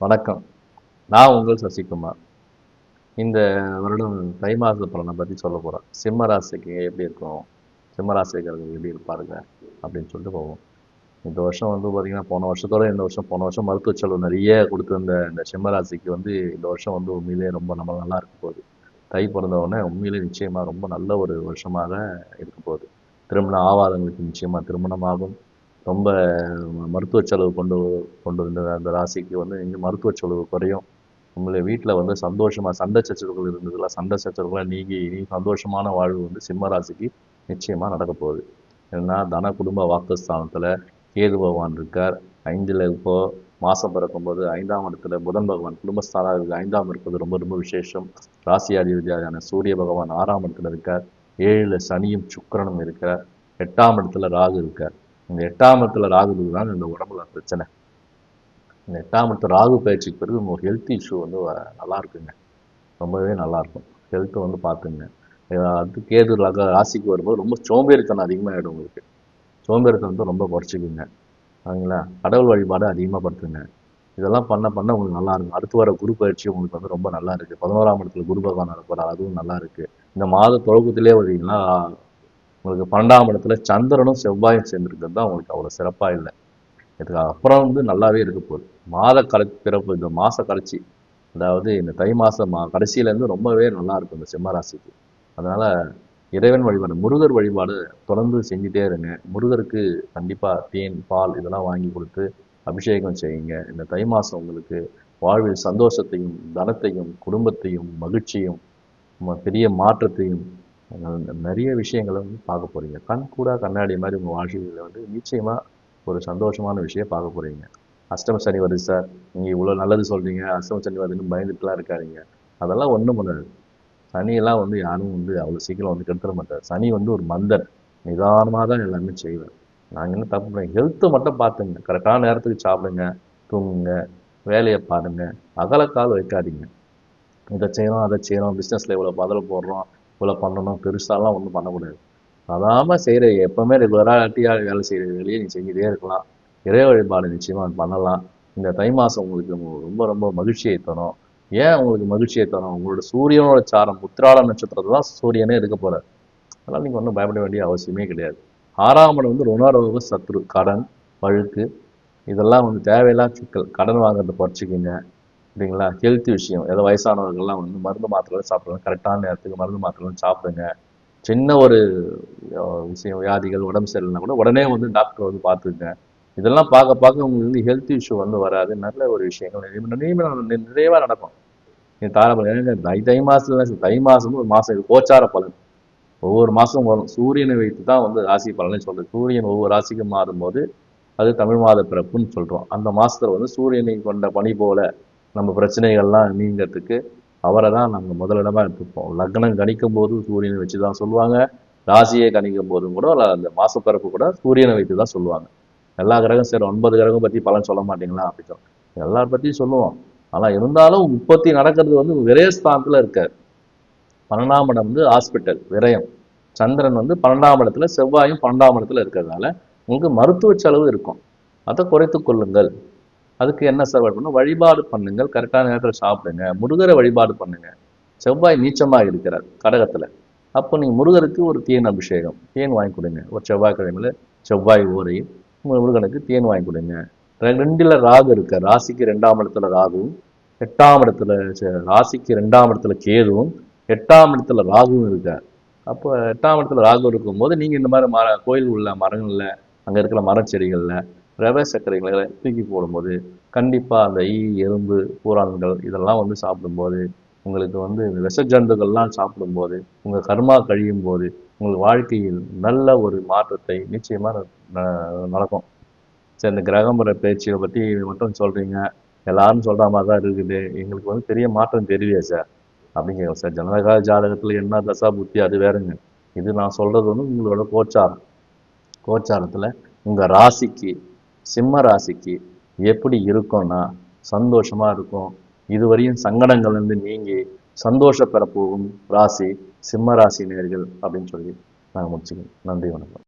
வணக்கம். நான் உங்கள் சசிகுமார். இந்த வருடம் தை மாத பலனை பற்றி சொல்ல போகிறேன் சிம்ம ராசிக்கு எப்படி இருக்கும்? சிம்ம ராசிக்காரர்கள் எப்படி இருப்பாருங்க? அப்படின்னு சொல்லிட்டு போவோம். இந்த வருஷம் வந்து பார்த்திங்கன்னா போன வருஷத்தோட இந்த வருஷம் போன வருஷம் மருத்துவ செலவு நிறைய கொடுத்துருந்த இந்த சிம்ம ராசிக்கு வந்து இந்த வருஷம் வந்து உண்மையிலேயே ரொம்ப நம்ம நல்லா இருக்க போகுது. தை பிறந்த உடனே உண்மையிலே நிச்சயமாக ரொம்ப நல்ல ஒரு வருஷமாக இருக்க போகுது. திருமணம் ஆவாதங்களுக்கு நிச்சயமாக திருமணமாகும். ரொம்ப மருத்துவ செலவு கொண்டு கொண்டு இருந்தது அந்த ராசிக்கு வந்து இங்கே மருத்துவ செலவு குறையும். உங்களை வீட்டில் வந்து சந்தோஷமாக சண்டை சச்சரவுகள் இருந்ததுல சண்டை சச்சரவுகள்லாம் நீங்கி நீ சந்தோஷமான வாழ்வு வந்து சிம்ம ராசிக்கு நிச்சயமாக நடக்க போகுது. ஏன்னா தன குடும்ப வாக்குஸ்தானத்தில் கேது பகவான் இருக்கார். ஐந்தில் இப்போ மாதம் பிறக்கும்போது ஐந்தாம் இடத்துல புதன் பகவான் குடும்பஸ்தானாக இருக்குது ஐந்தாம் இருக்கிறது ரொம்ப ரொம்ப விசேஷம். ராசியாதிபதியான சூரிய பகவான் ஆறாம் இடத்துல இருக்கார். ஏழில் சனியும் சுக்கரனும் இருக்கார். எட்டாம் இடத்துல ராகு இருக்கார். இந்த எட்டாம் இடத்துல ராகு தான் இந்த உடம்புல பிரச்சனை. இந்த எட்டாம் இடத்துல ராகு பயிற்சிக்கு பிறகு உங்கள் ஹெல்த் இஷ்யூ வந்து நல்லா இருக்குங்க. ரொம்பவே நல்லா இருக்கும். வந்து பார்த்துங்க. அது கேது ரக ராசிக்கு வரும்போது ரொம்ப சோம்பேறித்தனம் அதிகமாகிடும் உங்களுக்கு. சோம்பேறித்தனம் வந்து ரொம்ப குறைச்சிக்குங்க. சரிங்களா? கடவுள் வழிபாடு அதிகமாக படுத்துங்க. இதெல்லாம் பண்ண பண்ண உங்களுக்கு நல்லா இருக்கும். அடுத்து வர குரு பயிற்சி உங்களுக்கு வந்து ரொம்ப நல்லா இருக்குது பதினோராம் இடத்துல குரு பகவான் இருப்பார் அதுவும் நல்லா இருக்குது இந்த மாத தொடக்கத்திலே பார்த்தீங்கன்னா உங்களுக்கு பன்னெண்டாம் இடத்துல சந்திரனும் செவ்வாயும் சேர்ந்துருக்கிறது தான் உங்களுக்கு அவ்வளோ சிறப்பாக இல்லை. இதுக்கு அப்புறம் வந்து நல்லாவே இருக்க போகுது. மாத கலை பிறப்பு இந்த மாத கடைசி அதாவது இந்த தை மாதம் மா கடைசியிலேருந்து ரொம்பவே நல்லா இருக்கும் இந்த சிம்மராசிக்கு அதனால் இறைவன் வழிபாடு முருகர் வழிபாடு தொடர்ந்து செஞ்சுட்டே இருங்க. முருகருக்கு கண்டிப்பாக தேன் பால் இதெல்லாம் வாங்கி கொடுத்து அபிஷேகம் செய்யுங்க. இந்த தை மாதம் உங்களுக்கு வாழ்வில் சந்தோஷத்தையும் தனத்தையும் குடும்பத்தையும் மகிழ்ச்சியும் பெரிய மாற்றத்தையும் ந- நிறைய விஷயங்களை வந்து பார்க்க போறீங்க. கண் கூட கண்ணாடி மாதிரி உங்கள் வாழ்க்கையில் வந்து நிச்சயமாக ஒரு சந்தோஷமான விஷயம் பார்க்க போறீங்க. அஷ்டம சனி வருது சார் நீங்கள் இவ்வளோ நல்லது சொல்றீங்க. அஷ்டம சனி வருதுன்னு பயந்துட்டுலாம் இருக்காதீங்க. அதெல்லாம் ஒன்றும் பண்ணாது. சனியெல்லாம் வந்து யாரும் வந்து அவ்வளோ சீக்கிரம் வந்து கெடுத்துட மாட்டார். சனி வந்து ஒரு மந்தன். நிதானமாக தான் எல்லாமே செய்வேன் நாங்கள் என்ன தப்பு பண்ண ஹெல்த்தை மட்டும் பார்த்துங்க. கரெக்டான நேரத்துக்கு சாப்பிடுங்க தூங்குங்க வேலையை பாருங்க. அகலக்கால் வைக்காதீங்க. இதை செய்கிறோம் அதை செய்கிறோம் பிஸ்னஸில் இவ்வளோ பதில் போடுறோம். இவ்வளோ பண்ணணும். பெருசாலாம் ஒன்றும் பண்ணக்கூடாது. அதாமல் செய்கிற எப்போவுமே ரெகுலராக அட்டியாக வேலை செய்கிற வேலையை நீ செஞ்சுட்டே இருக்கலாம். இறை வழிபாடு நிச்சயமாக பண்ணலாம். இந்த தை மாதம் உங்களுக்கு ரொம்ப ரொம்ப மகிழ்ச்சியை தரும். ஏன் உங்களுக்கு மகிழ்ச்சியை தரும்? உங்களோட சூரியனோட சாரம் உத்திராட நட்சத்திரத்தை தான் சூரியனே இருக்க போகிறார் அதனால் நீங்கள் ஒன்றும் பயப்பட வேண்டிய அவசியமே கிடையாது. ஆறாம் இடம் வந்து ருணரோக சத்ரு கடன் பழுக்கு. இதெல்லாம் வந்து தேவையில்லா சிக்கல் கடன் வாங்குறத குறைச்சிக்கிங்க சரிங்களா? ஹெல்த் விஷயம். ஏதோ வயசானவர்கள்லாம் வந்து மருந்து மாத்திரை சாப்பிடுங்க கரெக்டான நேரத்துக்கு மருந்து மாத்திரை சாப்பிடுங்க. சின்ன ஒரு விஷயம் வியாதிகள் உடம்பு சரியில்லைனா கூட உடனே வந்து டாக்டர் வந்து பார்த்துக்குங்க. இதெல்லாம் பார்க்க பார்க்க உங்களுக்கு வந்து ஹெல்த் இஷ்யூ வந்து வராது. நல்ல ஒரு விஷயங்கள் நிறைவாக நடக்கும். நீ தாராபலம் தை தை மாசத்துல தை மாசமும் ஒரு மாதம் இது கோச்சார பலன். ஒவ்வொரு மாதமும் வரும். சூரியனை வைத்து தான் வந்து ராசி பலனை சொல்கிறது சூரியன் ஒவ்வொரு ராசிக்கும் மாறும்போது அது தமிழ் மாத பிறப்புன்னு சொல்கிறோம் அந்த மாதத்தில் வந்து சூரியனை கொண்ட பனி போல நம்ம பிரச்சனைகள்லாம் நீங்கிறதுக்கு அவரை தான் நம்ம முதலிடமா எடுத்துப்போம். லக்னம் கணிக்கும் போது சூரியனை வச்சு தான் சொல்லுவாங்க. ராசியை கணிக்கும் போதும் கூட அந்த மாசப்பிறப்பு கூட சூரியனை வைத்து தான் சொல்லுவாங்க. எல்லா கிரகம் சரி ஒன்பது கிரகம் பத்தி பலன் சொல்ல மாட்டீங்களா? அப்படி எல்லாரும் பற்றியும் சொல்லுவோம். ஆனா இருந்தாலும் உற்பத்தி நடக்கிறது வந்து விரயஸ்தானத்தில் இருக்காரு. பன்னெண்டாம் இடம் வந்து ஹாஸ்பிட்டல் விரயம். சந்திரன் வந்து பன்னெண்டாம் இடத்துல செவ்வாயும் பன்னெண்டாம் இடத்துல இருக்கிறதுனால உங்களுக்கு மருத்துவ செலவு இருக்கும். அதை குறைத்துக் கொள்ளுங்கள். அதுக்கு என்ன சார் பண்ணணும்? வழிபாடு பண்ணுங்கள். கரெக்டான நேரத்தில் சாப்பிடுங்க. முருகரை வழிபாடு பண்ணுங்க. செவ்வாய் நீச்சமாக இருக்கிறார் கடகத்தில். அப்போ நீங்கள் முருகருக்கு ஒரு தேன் அபிஷேகம். தேன் வாங்கி கொடுங்க. ஒரு செவ்வாய்க்கிழமையில செவ்வாய் ஊரையும் முருகனுக்கு தேன் வாங்கி கொடுங்க. ரெண்டில் ராகு இருக்க ராசிக்கு ரெண்டாம் இடத்துல ராகுவும் எட்டாம் இடத்துல ராசிக்கு ரெண்டாம் இடத்துல கேதுவும் எட்டாம் இடத்துல ராகுவும் இருக்கார். அப்போ எட்டாம் இடத்துல ராகு இருக்கும்போது நீங்கள் இந்த மாதிரி மர கோயில் உள்ள மரங்கள்ல அங்கே இருக்கிற மரச்செடிகளில் ரவை சர்க்கரைகளை தூக்கி போடும்போது கண்டிப்பாக அந்த ஈ எறும்பு பூரான்கள் இதெல்லாம் வந்து சாப்பிடும்போது உங்களுக்கு வந்து இந்த விஷ ஜந்துக்கள்லாம் சாப்பிடும்போது உங்கள் கர்மா கழியும் போது உங்கள் வாழ்க்கையில் நல்ல ஒரு மாற்றத்தை நிச்சயமாக நடக்கும். சரி இந்த கிரகமுறை பேச்சியை பற்றி மட்டும் சொல்கிறீங்க எல்லாரும் சொல்கிற மாதிரி தான் இருக்குது. எங்களுக்கு வந்து பெரிய மாற்றம் தெரியலையே சார் அப்படிங்க சார் ஜனனகால ஜாதகத்தில் என்ன தசா புத்தி அது வேறுங்க. இது நான் சொல்கிறது வந்து உங்களோட கோச்சாரம். கோச்சாரத்தில் உங்கள் ராசிக்கு சிம்ம ராசிக்கு எப்படி இருக்கும்னா சந்தோஷமா இருக்கும். இதுவரையும் சங்கடங்கள் இருந்து நீங்கி சந்தோஷ போகும் ராசி சிம்ம ராசி நேர்கள் அப்படின்னு சொல்லி நாங்கள் முடிச்சுக்கோம் நன்றி வணக்கம்.